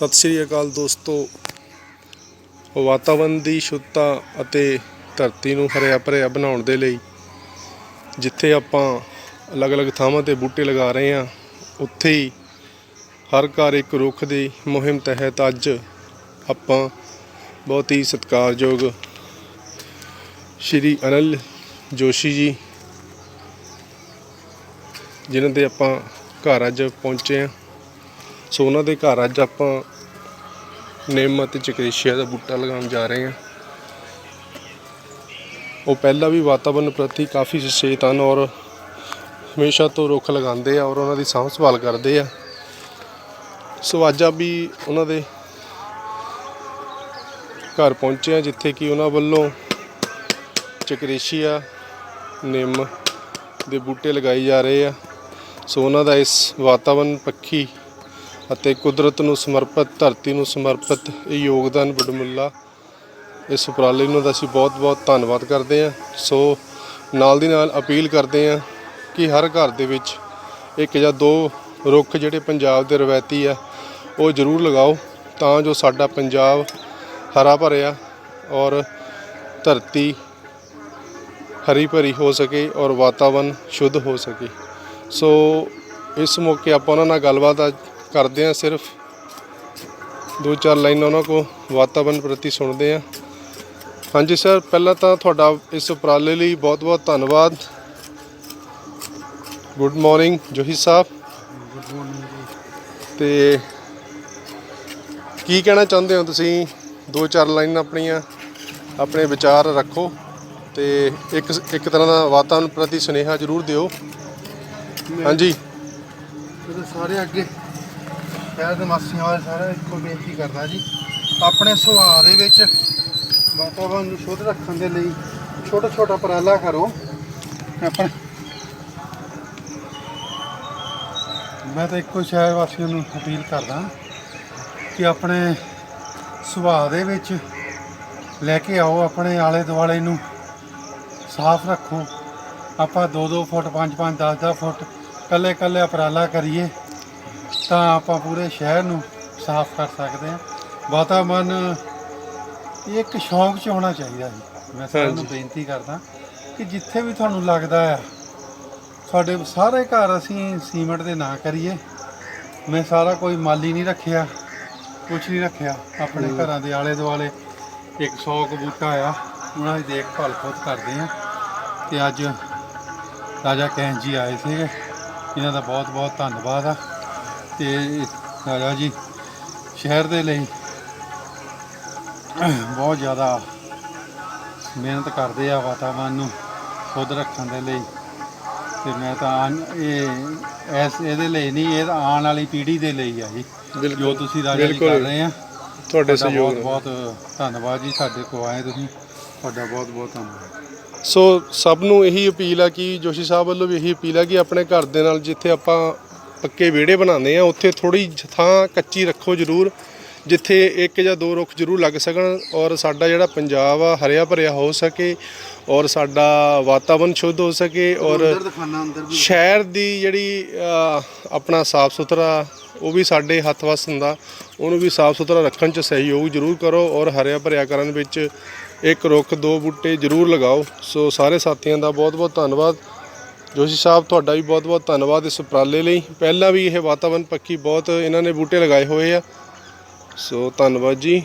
ਸਤਿ ਸ਼੍ਰੀ ਅਕਾਲ ਦੋਸਤੋ। ਵਾਤਾਵਰਣ ਦੀ ਸ਼ੁੱਧਤਾ ਅਤੇ ਧਰਤੀ ਨੂੰ ਹਰਿਆ ਭਰਿਆ ਬਣਾਉਣ ਦੇ ਲਈ ਜਿੱਥੇ ਆਪਾਂ ਅਲੱਗ-ਅਲੱਗ ਥਾਵਾਂ ਤੇ ਬੂਟੇ ਲਗਾ ਰਹੇ ਹਾਂ, ਉੱਥੇ ਹੀ ਹਰ ਘਰ ਇੱਕ ਰੁੱਖ ਦੀ ਮੁਹਿੰਮ ਤਹਿਤ ਅੱਜ ਆਪਾਂ ਬਹੁਤ ਹੀ ਸਤਿਕਾਰਯੋਗ ਸ਼੍ਰੀ ਅਨਿਲ ਜੋਸ਼ੀ ਜੀ, ਜਿਨ੍ਹਾਂ ਦੇ ਆਪਾਂ ਘਰ ਅੱਜ ਪਹੁੰਚੇ ਹਾਂ। ਸੋ ਉਹਨਾਂ ਦੇ ਘਰ ਅੱਜ ਆਪਾਂ ਨਿੰਮ ਅਤੇ ਚਕਰੇਸ਼ੀਆ ਦਾ ਬੂਟਾ ਲਗਾਉਣ ਜਾ ਰਹੇ ਹਾਂ। ਉਹ ਪਹਿਲਾਂ ਵੀ ਵਾਤਾਵਰਨ ਪ੍ਰਤੀ ਕਾਫੀ ਸੁਚੇਤ ਹਨ ਔਰ ਹਮੇਸ਼ਾ ਤੋਂ ਰੁੱਖ ਲਗਾਉਂਦੇ ਆ ਔਰ ਉਹਨਾਂ ਦੀ ਸਾਂਭ ਸੰਭਾਲ ਕਰਦੇ ਆ। ਸੋ ਅੱਜ ਆ ਵੀ ਉਹਨਾਂ ਦੇ ਘਰ ਪਹੁੰਚੇ ਆ ਜਿੱਥੇ ਕਿ ਉਹਨਾਂ ਵੱਲੋਂ ਚਕਰੇਸ਼ੀਆ ਨਿੰਮ ਦੇ ਬੂਟੇ ਲਗਾਏ ਜਾ ਰਹੇ ਆ। ਸੋ ਉਹਨਾਂ ਦਾ ਇਸ ਵਾਤਾਵਰਨ ਪੱਖੀ ਅਤੇ ਕੁਦਰਤ ਨੂੰ ਸਮਰਪਿਤ, ਧਰਤੀ ਨੂੰ ਸਮਰਪਿਤ ਇਹ ਯੋਗਦਾਨ ਵਡਮੁੱਲਾ ਇਸ ਉਪਰਾਲੇ ਨੂੰ ਦਾ ਅਸੀਂ ਬਹੁਤ-ਬਹੁਤ ਧੰਨਵਾਦ ਕਰਦੇ ਹਾਂ। ਸੋ ਨਾਲ ਦੀ ਨਾਲ ਅਪੀਲ ਕਰਦੇ ਹਾਂ ਕਿ ਹਰ ਘਰ ਦੇ ਵਿੱਚ ਇੱਕ ਜਾਂ ਦੋ ਰੁੱਖ ਜਿਹੜੇ ਪੰਜਾਬ ਦੇ ਰਵਾਇਤੀ ਆ, ਉਹ ਜ਼ਰੂਰ ਲਗਾਓ ਤਾਂ ਜੋ ਸਾਡਾ ਪੰਜਾਬ ਹਰਾ ਭਰਿਆ ਔਰ ਧਰਤੀ ਹਰੀ ਭਰੀ ਹੋ ਸਕੇ ਔਰ ਵਾਤਾਵਰਨ ਸ਼ੁੱਧ ਹੋ ਸਕੇ। ਸੋ ਇਸ ਮੌਕੇ ਆਪਾਂ ਉਹਨਾਂ ਨਾਲ ਗੱਲਬਾਤ ਅੱਜ ਕਰਦੇ ਹਾਂ ਸਿਰਫ ਦੋ ਚਾਰ ਲਾਈਨਾਂ ਉਹਨਾਂ ਕੋ ਵਾਤਾਵਰਨ ਪ੍ਰਤੀ ਸੁਣਦੇ ਹਾਂ। ਹਾਂਜੀ ਸਰ ਪਹਿਲਾਂ ਤਾਂ ਤੁਹਾਡਾ ਇਸ ਉਪਰਾਲੇ ਲਈ ਬਹੁਤ-ਬਹੁਤ ਧੰਨਵਾਦ। Good morning Johi Sahib. Good morning ਤੇ ਕੀ ਕਹਿਣਾ ਚਾਹੁੰਦੇ ਹੋ ਤੁਸੀਂ? ਦੋ ਚਾਰ ਲਾਈਨਾਂ ਆਪਣੀਆਂ ਆਪਣੇ ਵਿਚਾਰ ਰੱਖੋ ਤੇ ਇੱਕ ਇੱਕ ਤਰ੍ਹਾਂ ਦਾ ਵਾਤਾਵਰਨ ਪ੍ਰਤੀ ਸੁਨੇਹਾ ਜ਼ਰੂਰ ਦਿਓ। ਹਾਂਜੀ। ਸਾਰੇ ਅੱਗੇ ਸ਼ਹਿਰ ਦੇ ਵਾਸੀਆਂ ਵਾਲੇ ਸਾਰੇ ਇੱਕੋ ਬੇਨਤੀ ਕਰਦਾ ਜੀ, ਆਪਣੇ ਸੁਭਾਅ ਦੇ ਵਿੱਚ ਵਾਤਾਵਰਨ ਨੂੰ ਸ਼ੁੱਧ ਰੱਖਣ ਦੇ ਲਈ ਛੋਟਾ ਛੋਟਾ ਉਪਰਾਲਾ ਕਰੋ। ਆਪਣਾ ਮੈਂ ਤਾਂ ਇੱਕੋ ਸ਼ਹਿਰ ਵਾਸੀਆਂ ਨੂੰ ਅਪੀਲ ਕਰਦਾ ਕਿ ਆਪਣੇ ਸੁਭਾਅ ਦੇ ਵਿੱਚ ਲੈ ਕੇ ਆਓ, ਆਪਣੇ ਆਲੇ ਦੁਆਲੇ ਨੂੰ ਸਾਫ਼ ਰੱਖੋ। ਆਪਾਂ 2-2 ਫੁੱਟ 5-5 10-10 ਫੁੱਟ ਕੱਲੇ ਕੱਲੇ ਉਪਰਾਲਾ ਕਰੀਏ। ਤਾਂ ਆਪਾਂ ਪੂਰੇ ਸ਼ਹਿਰ ਨੂੰ ਸਾਫ਼ ਕਰ ਸਕਦੇ ਹਾਂ। ਵਾਤਾਵਰਨ ਇਹ ਇੱਕ ਸ਼ੌਂਕ ਚ ਹੋਣਾ ਚਾਹੀਦਾ ਜੀ। ਮੈਂ ਸਾਰਿਆਂ ਨੂੰ। ਬੇਨਤੀ ਕਰਦਾ ਕਿ ਜਿੱਥੇ ਵੀ ਤੁਹਾਨੂੰ ਲੱਗਦਾ ਆ ਸਾਡੇ ਸਾਰੇ ਘਰ ਅਸੀਂ ਸੀਮੈਂਟ ਦੇ ਨਾ ਕਰੀਏ। ਮੈਂ ਸਾਰਾ ਕੋਈ ਮਾਲੀ ਨਹੀਂ ਰੱਖਿਆ ਕੁਝ ਨਹੀਂ ਰੱਖਿਆ। ਆਪਣੇ। ਘਰਾਂ ਦੇ ਆਲੇ ਦੁਆਲੇ ਇੱਕ 100 ਕੁ ਬੂਟਾ ਆ ਉਹਨਾਂ ਦੀ ਦੇਖਭਾਲ ਖੁਦ ਕਰਦੇ ਆ ਤੇ ਅੱਜ ਰਾਜਾ ਕੈਂ ਜੀ ਆਏ ਸੀਗੇ। ਇਹਨਾਂ ਦਾ ਬਹੁਤ ਬਹੁਤ ਧੰਨਵਾਦ ਆ। ਤੇ ਰਾਜਾ ਜੀ ਸ਼ਹਿਰ ਦੇ ਲਈ ਬਹੁਤ ਜ਼ਿਆਦਾ ਮਿਹਨਤ ਕਰਦੇ ਆ ਵਾਤਾਵਰਨ ਨੂੰ ਖੁਦ ਰੱਖਣ ਦੇ ਲਈ ਤੇ ਮੈਂ ਤਾਂ ਇਹ ਐਸ ਇਹਦੇ ਲਈ ਨਹੀਂ ਇਹ ਤਾਂ ਆਉਣ ਵਾਲੀ ਪੀੜ੍ਹੀ ਦੇ ਲਈ ਆ ਜੀ ਜੋ ਤੁਸੀਂ ਰਾਜਾ ਜੀ ਕਰ। ਰਹੇ ਆ ਤੁਹਾਡੇ ਸਹਿਯੋਗ ਬਹੁਤ। ਬਹੁਤ ਧੰਨਵਾਦ ਜੀ ਸਾਡੇ ਕੋਲ ਆਏ ਤੁਸੀਂ ਤੁਹਾਡਾ ਬਹੁਤ ਬਹੁਤ ਧੰਨਵਾਦ ਸੋ ਸਭ ਨੂੰ ਇਹੀ ਅਪੀਲ ਆ ਕਿ ਜੋਸ਼ੀ ਸਾਹਿਬ ਵੱਲੋਂ ਵੀ ਇਹੀ ਅਪੀਲ ਆ ਕਿ ਆਪਣੇ ਘਰ ਦੇ ਨਾਲ ਜਿੱਥੇ ਆਪਾਂ ਪੱਕੇ ਵਿਹੜੇ ਬਣਾਉਂਦੇ ਆ ਉੱਥੇ ਥੋੜੀ ਥਾਂ ਕੱਚੀ ਰੱਖੋ ਜ਼ਰੂਰ ਜਿੱਥੇ ਇੱਕ ਜਾਂ ਦੋ ਰੁੱਖ ਜ਼ਰੂਰ ਲੱਗ ਸਕਣ ਔਰ ਸਾਡਾ ਜਿਹੜਾ ਪੰਜਾਬ ਆ ਹਰਿਆ ਭਰਿਆ ਹੋ ਸਕੇ ਔਰ ਸਾਡਾ ਵਾਤਾਵਰਨ ਸ਼ੁੱਧ ਹੋ ਸਕੇ ਔਰ ਸ਼ਹਿਰ ਦੀ ਜਿਹੜੀ ਆਪਣਾ ਸਾਫ਼ ਸੁਥਰਾ ਉਹ ਵੀ ਸਾਡੇ ਹੱਥ ਵੱਸ ਹੁੰਦਾ ਉਹਨੂੰ ਵੀ ਸਾਫ਼ ਸੁਥਰਾ ਰੱਖਣ 'ਚ ਸਹਿਯੋਗ ਜ਼ਰੂਰ ਕਰੋ ਔਰ ਹਰਿਆ ਭਰਿਆ ਕਰਨ ਵਿੱਚ ਇੱਕ ਰੁੱਖ ਦੋ ਬੂਟੇ ਜ਼ਰੂਰ ਲਗਾਓ। ਸੋ ਸਾਰੇ ਸਾਥੀਆਂ ਦਾ ਬਹੁਤ ਬਹੁਤ ਧੰਨਵਾਦ। ਜੋਸ਼ੀ ਸਾਹਿਬ, ਤੁਹਾਡਾ ਵੀ ਬਹੁਤ ਬਹੁਤ ਧੰਨਵਾਦ ਇਸ ਉਪਰਾਲੇ ਲਈ। ਪਹਿਲਾਂ ਵੀ ਇਹ ਵਾਤਾਵਰਨ ਪੱਖੀ ਬਹੁਤ ਇਹਨਾਂ ਨੇ ਬੂਟੇ ਲਗਾਏ ਹੋਏ ਆ। ਸੋ ਧੰਨਵਾਦ ਜੀ।